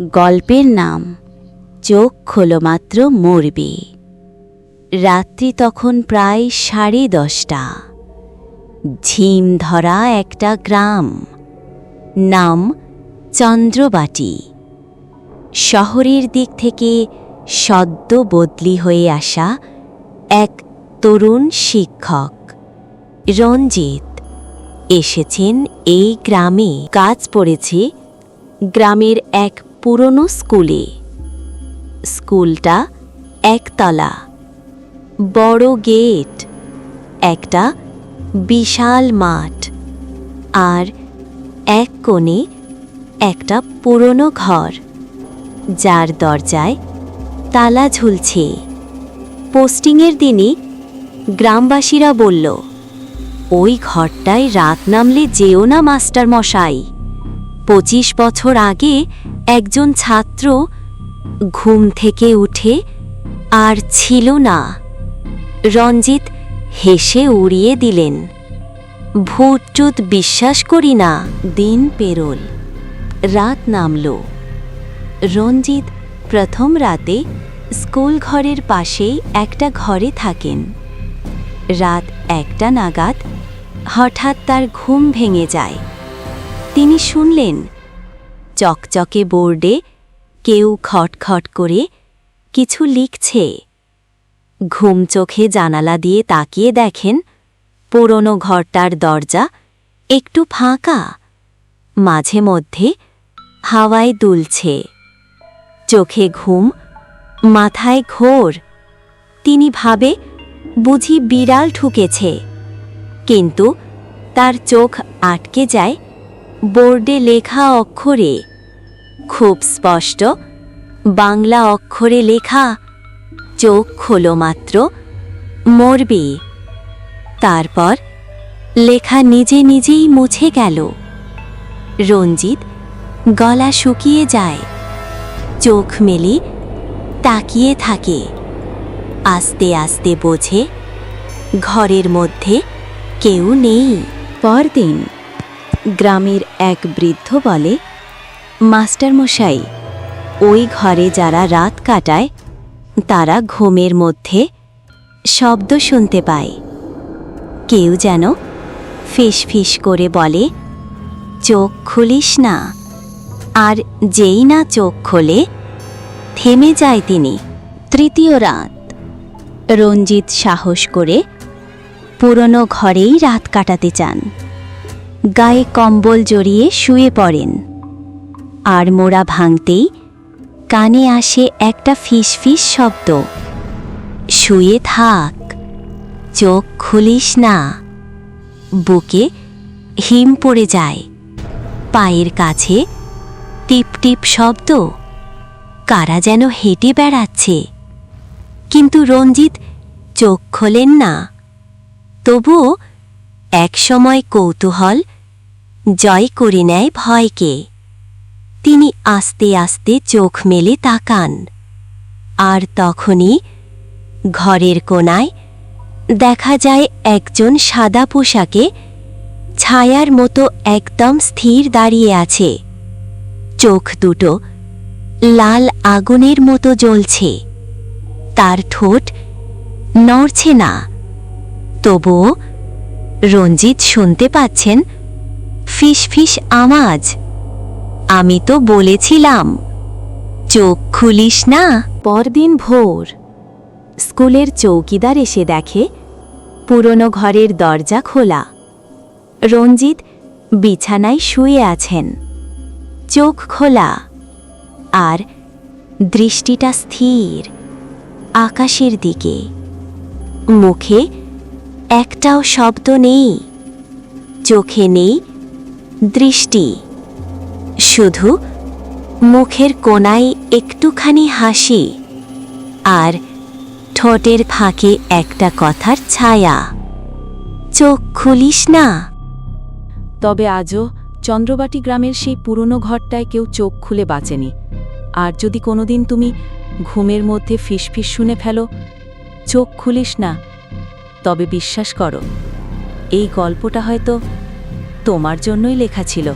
গল্পের নাম চোখ খোলো মাত্র মরবে। রাত্রি তখন প্রায় সাড়ে দশটা। ঝিম ধরা একটা গ্রাম। নাম চন্দ্রবাটি। শহরের দিক থেকে সদ্য বদলি হয়ে আসা এক তরুণ শিক্ষক, রঞ্জিত, এসেছেন এই গ্রামে। কাজ পড়েছে গ্রামের এক পুরনো স্কুলে। স্কুলটা একতলা। বড় গেট। একটা বিশাল মাঠ। আর এক কোণে একটা পুরনো ঘর। যার দরজায় তালা ঝুলছে। পোস্টিংয়ের দিনই গ্রামবাসীরা বলল, ওই ঘরটায় রাত নামলে যেও না মাস্টার মশাই পঁচিশ বছর আগে একজন ছাত্র ঘুম থেকে উঠে আর ছিল না। রঞ্জিত হেসে উড়িয়ে দিলেন, ভূতটুত বিশ্বাস করি না, দিন পেরোল। রাত নামল। রঞ্জিত প্রথম রাতে স্কুল ঘরের পাশেই একটা ঘরে থাকেন। রাত একটা নাগাদ হঠাৎ তার ঘুম ভেঙে যায়। তিনি শুনলেন চকচকে বোর্ডে কেউ খটখট করে কিছু লিখছে। ঘুম চোখে জানালা দিয়ে তাকিয়ে দেখেন, পুরনো ঘরটার দরজা একটু ফাঁকা। মাঝে মধ্যে হাওয়ায় দুলছে। চোখে ঘুম, মাথায় ঘোর। তিনি ভাবে, বুঝি বিড়াল ঠুকেছে। কিন্তু তার চোখ আটকে যায় বোর্ডে লেখা অক্ষরে, খুব স্পষ্ট, বাংলা অক্ষরে লেখা, চোখ খোলো মাত্র, মরবে। তারপর লেখা নিজে নিজেই মুছে গেল। রঞ্জিত গলা শুকিয়ে যায়। চোখ মেলে, তাকিয়ে থাকে। আস্তে আস্তে বোঝে, ঘরের মধ্যে কেউ নেই। পরদিন গ্রামের এক বৃদ্ধ বলে, মাস্টারমশাই, ওই ঘরে যারা রাত কাটায়, তারা ঘুমের মধ্যে শব্দ শুনতে পায়। কেউ যেন ফিস করে বলে, চোখ খুলিস না। আর যেই না চোখ খোলে, থেমে যায় তিনি। তৃতীয় রাত, রঞ্জিত সাহস করে পুরনো ঘরেই রাত কাটাতে চান। গায়ে কম্বল জড়িয়ে শুয়ে পড়েন। আর মোড়া ভাঙতেই কানে আসে একটা ফিস ফিস শব্দ। শুয়ে থাক, চোখ খুলিস না। বুকে হিম পড়ে যায়। পায়ের কাছে টিপ টিপ শব্দ। কারা যেন হেঁটে বেড়াচ্ছে। কিন্তু রঞ্জিত চোখ খোলেন না। তবুও একসময় কৌতূহল জয় করে নেয় ভয়কে। তিনি আস্তে আস্তে চোখ মেলে তাকান। আর তখনই ঘরের কোনায় দেখা যায় একজন সাদা পোশাকে ছায়ার মতো একদম স্থির দাঁড়িয়ে আছে। চোখ দুটো লাল আগুনের মতো জ্বলছে। তার ঠোঁট নড়ছে না। তবুও রঞ্জিত শুনতে পাচ্ছেন ফিস ফিস আওয়াজ। আমি তো বলেছিলাম, চোখ খুলিস না। পরদিন ভোর, স্কুলের চৌকিদার এসে দেখে, পুরনো ঘরের দরজা খোলা। রঞ্জিত বিছানায় শুয়ে আছেন। চোখ খোলা, আর দৃষ্টিটা স্থির আকাশের দিকে। মুখে একটাও শব্দ নেই, চোখে নেই দৃষ্টি। শুধু মুখের কোনায় একটুখানি হাসি আর ঠোঁটের ফাঁকে একটা কথার ছায়া। চোখ খুলিস না। তবে আজও চন্দ্রবাটি গ্রামের সেই পুরনো ঘরটায় কেউ চোখ খুলে বাঁচেনি। আর যদি কোনোদিন তুমি ঘুমের মধ্যে ফিসফিস শুনে ফেলো, চোখ খুলিস না। তবে বিশ্বাস করো, এই গল্পটা হয়তো তোমার জন্যই লেখা ছিল।